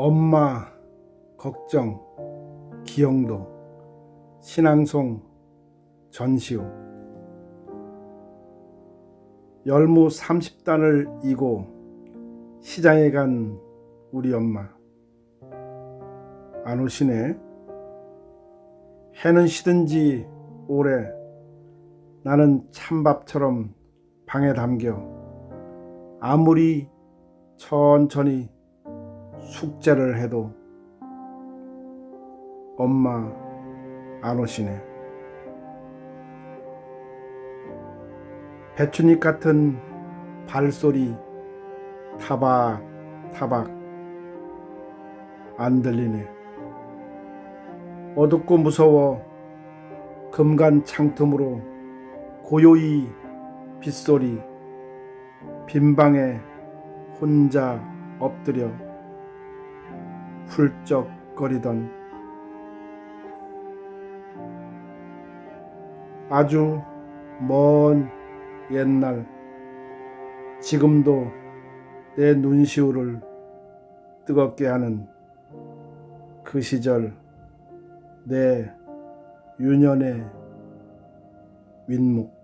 엄마 걱정 기영도 신앙송 전시우 열무 30단을 이고 시장에 간 우리 엄마. 안 오시네. 해는 시든지 오래 나는 찬밥처럼 방에 담겨 아무리 천천히 숙제를 해도 엄마 안 오시네. 배추잎 같은 발소리 타박 타박 안 들리네. 어둡고 무서워 금간 창틈으로 고요히 빗소리 빈방에 혼자 엎드려 훌쩍거리던 아주 먼 옛날 지금도 내 눈시울을 뜨겁게 하는 그 시절 내 유년의 윗목